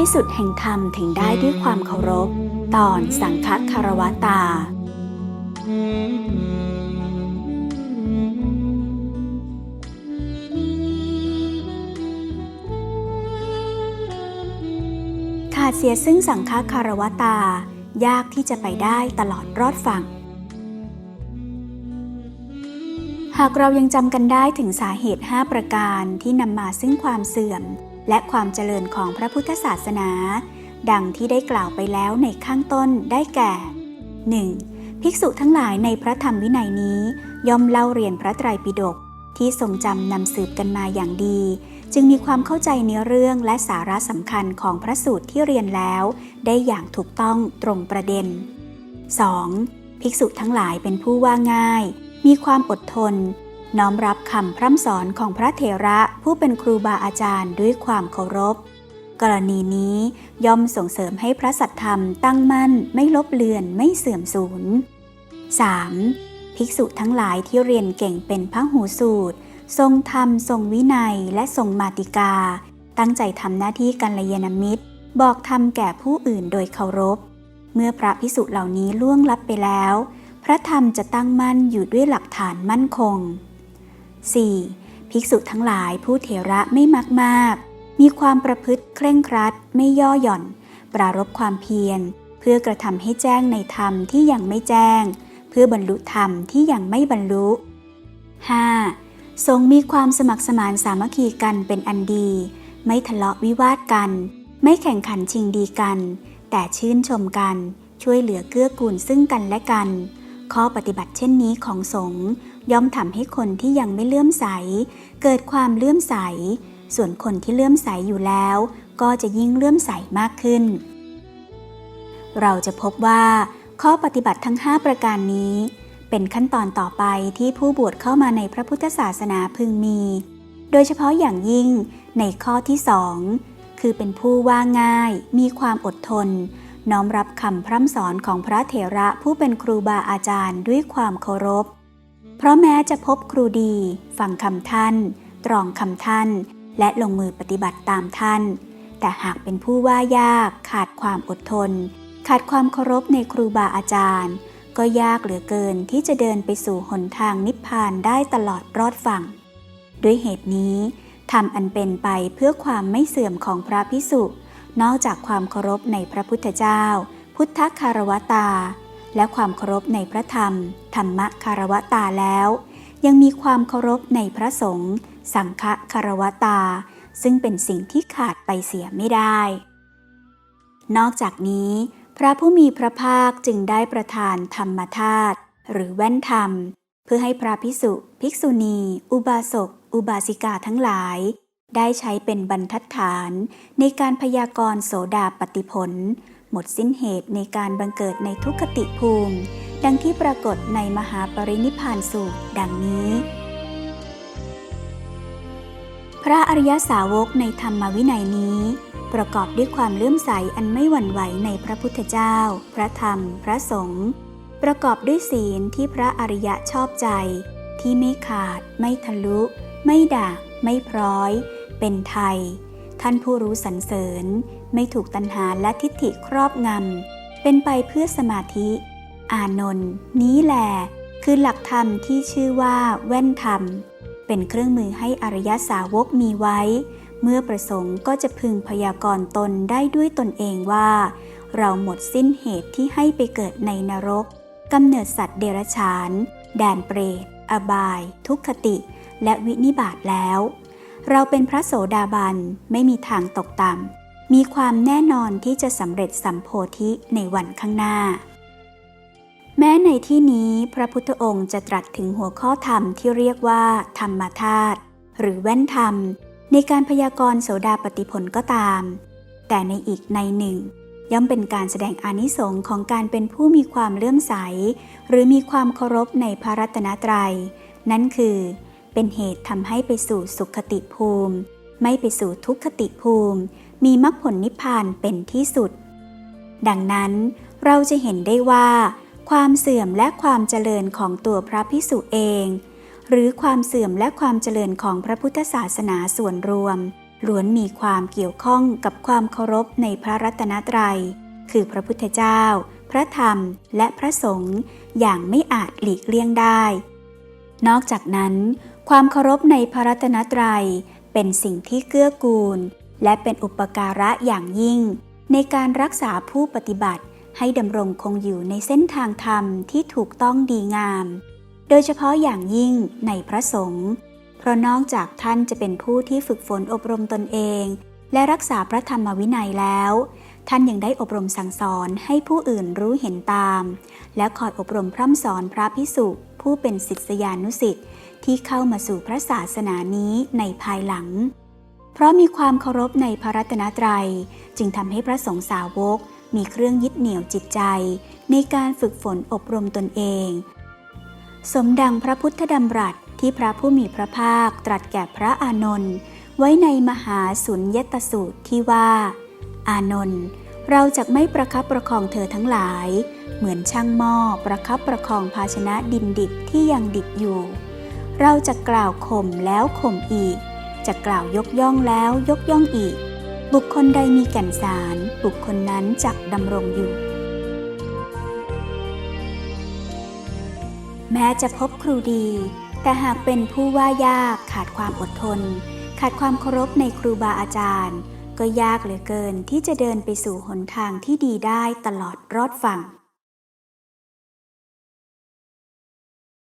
ที่สุดแห่งธรรมถึงได้ด้วยความเคารพ ตอนสังฆคารวตา ขาดเสียซึ่งสังฆคารวตา ยากที่จะไปได้ตลอดรอดฝั่ง หากเรายังจำกันได้ถึงสาเหตุ 5 ประการที่นำมาซึ่งความเสื่อม และความเจริญของพระพุทธศาสนา ดังที่ได้กล่าวไปแล้วในข้างต้นได้แก่ 1. ภิกษุทั้งหลายในพระธรรมวินัยนี้ ย่อมเล่าเรียนพระไตรปิฎกที่ทรงจำนำสืบกันมาอย่างดี จึงมีความเข้าใจเนื้อเรื่องและสาระสำคัญของพระสูตรที่เรียนแล้ว ได้อย่างถูกต้องตรงประเด็น 2. ภิกษุทั้งหลายเป็นผู้ว่าง่าย มีความอดทน น้อมรับคำพร่ำสอนของพระเถระผู้เป็นครูบาอาจารย์ด้วยความเคารพ กรณีนี้ย่อมส่งเสริมให้พระสัทธรรมตั้งมั่นไม่ลบเลือนไม่เสื่อมสูญ 3. ภิกษุทั้งหลายที่เรียนเก่งเป็นพระหูสูตร ทรงธรรม ทรงวินัยและทรงมาติกา ตั้งใจทำหน้าที่กัลยาณมิตร บอกธรรมแก่ผู้อื่นโดยเคารพ เมื่อพระภิกษุเหล่านี้ล่วงลับไปแล้ว พระธรรมจะตั้งมั่นอยู่ด้วยหลักฐานมั่นคง 4. ภิกษุทั้งหลายผู้เถระไม่มักมาก มีความประพฤติเคร่งครัด ไม่ย่อหย่อน ปรารบความเพียร เพื่อกระทำให้แจ้งในธรรมที่ยังไม่แจ้ง เพื่อบรรลุธรรมที่ยังไม่บรรลุ 5. ทรงมีความสมัครสมานสามัคคีกันเป็นอันดี ไม่ทะเลาะวิวาทกัน ไม่แข่งขันชิงดีกัน แต่ชื่นชมกัน ช่วยเหลือเกื้อกูลซึ่งกันและกัน ข้อปฏิบัติเช่นนี้ของสงฆ์ย่อมทำให้คนที่ยังไม่เลื่อมใส เกิดความเลื่อมใส ส่วนคนที่เลื่อมใสอยู่แล้ว ก็จะยิ่งเลื่อมใสมากขึ้น เราจะพบว่า ข้อปฏิบัติทั้ง 5 ประการนี้ เป็นขั้นตอนต่อไปที่ผู้บวชเข้ามาในพระพุทธศาสนาพึงมี โดยเฉพาะอย่างยิ่งในข้อที่สองคือเป็นผู้ว่าง่าย มีความอดทน น้อมรับคำพร่ำสอนของพระเถระผู้เป็นครูบาอาจารย์ด้วยความเคารพ เพราะแม้จะพบครูดี ฟังคำท่าน ตรองคำท่าน และลงมือปฏิบัติตามท่าน แต่หากเป็นผู้ว่ายากขาดความอดทน ขาดความเคารพในครูบาอาจารย์ ก็ยากเหลือเกินที่จะเดินไปสู่หนทางนิพพานได้ตลอดรอดฝั่ง ด้วยเหตุนี้ทำอันเป็นไปเพื่อความไม่เสื่อมของพระพิสุ นอกจากความเคารพในพระพุทธเจ้า พุทธคารวตา และความเคารพในพระธรรม ธรรมคารวตาแล้ว ยังมีความเคารพในพระสงฆ์สังฆคารวตา ซึ่งเป็นสิ่งที่ขาดไปเสียไม่ได้ นอกจากนี้ พระผู้มีพระภาคจึงได้ประทานธรรมธาตุหรือแว่นธรรม เพื่อให้พระพิสุภิกษุณี อุบาสก อุบาสิกาทั้งหลาย ได้ใช้เป็นบรรทัดฐานในการพยากรณ์โสดาปฏิผล หมดสิ้นเหตุในการบังเกิดในทุกขติภูมิ ดังที่ปรากฏในมหาปรินิพานสูตรดังนี้ พระอริยสาวกในธรรมวินัยนี้ ประกอบด้วยความเลื่อมใสอันไม่หวั่นไหวในพระพุทธเจ้า พระธรรม พระสงฆ์ประกอบด้วยศีลที่พระอริยะชอบใจ ที่ไม่ขาด ไม่ทะลุ ไม่ด่าไม่พร้อย เป็นไทย ท่านผู้รู้สรรเสริญ ไม่ถูกตัณหาและทิฏฐิครอบงำ เป็นไปเพื่อสมาธิ อานนท์นี้แหลคือหลักธรรมที่ชื่อว่าแว่นธรรม เป็นเครื่องมือให้อริยสาวกมีไว้ เมื่อประสงค์ก็จะพึงพยากรณ์ตนได้ด้วยตนเองว่า เราหมดสิ้นเหตุที่ให้ไปเกิดในนรกกำเนิดสัตว์เดรัจฉาน แดนเปรต อบาย ทุกขติ และวินิบาตแล้ว เราเป็นพระโสดาบันไม่มีทางตกต่ำ มีความแน่นอนที่จะสำเร็จสัมโพธิในวันข้างหน้า แม้ในที่นี้พระพุทธองค์จะตรัสถึงหัวข้อธรรมที่เรียกว่า ธรรมธาตุหรือแว่นธรรม ในการพยากรณ์โสดาปฏิผลก็ตาม แต่ในอีกในหนึ่ง ย่อมเป็นการแสดงอานิสงค์ของการเป็นผู้มีความเลื่อมใส หรือมีความเคารพในพระรัตนตรัย นั่นคือ เป็นเหตุทำให้ไปสู่สุขติภูมิ ไม่ไปสู่ทุกขติภูมิ มีมรรคผลนิพพานเป็นที่สุด ดังนั้นเราจะเห็นได้ว่า ความเสื่อมและความเจริญของตัวพระพิสุเอง หรือความเสื่อมและความเจริญของพระพุทธศาสนาส่วนรวมล้วนมีความเกี่ยวข้องกับความเคารพในพระรัตนตรัย คือพระพุทธเจ้า พระธรรม และพระสงฆ์อย่างไม่อาจหลีกเลี่ยงได้ นอกจากนั้น ความเคารพในพระรัตนตรัย เป็นสิ่งที่เกื้อกูล และเป็นอุปการะอย่างยิ่ง ในการรักษาผู้ปฏิบัติให้ดำรงคงอยู่ในเส้นทางธรรมที่ถูกต้องดีงาม โดยเฉพาะอย่างยิ่งในพระสงฆ์ เพราะนอกจากท่านจะเป็นผู้ที่ฝึกฝนอบรมตนเอง และรักษาพระธรรมวินัยแล้ว ท่านยังได้อบรมสั่งสอนให้ผู้อื่นรู้เห็นตาม และคอยอบรมพร่ำสอนพระพิสุผู้เป็นศิษยานุสิษย์ ที่เข้ามาสู่พระศาสนานี้ในภายหลัง เพราะมีความเคารพในพระรัตนตรัย จึงทำให้พระสงฆ์สาวกมีเครื่องยึดเหนี่ยวจิตใจ ในการฝึกฝนอบรมตนเอง สมดังพระพุทธดำรัสที่พระผู้มีพระภาคตรัสแก่พระอานนท์ไว้ในมหาสุญญตสูตรที่ว่า อานนท์เราจะไม่ประคับประคองเธอทั้งหลาย เหมือนช่างหม้อประคับประคองภาชนะดินดิบที่ยังดิบอยู่ เราจะกล่าวข่มแล้วข่มอีก จะกล่าวยกย่องแล้วยกย่องอีก บุคคลใดมีแก่นสาร บุคคลนั้นจักดำรงอยู่ แม้จะพบครูดี แต่หากเป็นผู้ว่ายากขาดความอดทน ขาดความเคารพในครูบาอาจารย์ ก็ยากเหลือเกินที่จะเดินไปสู่หนทางที่ดีได้ตลอดรอดฝั่ง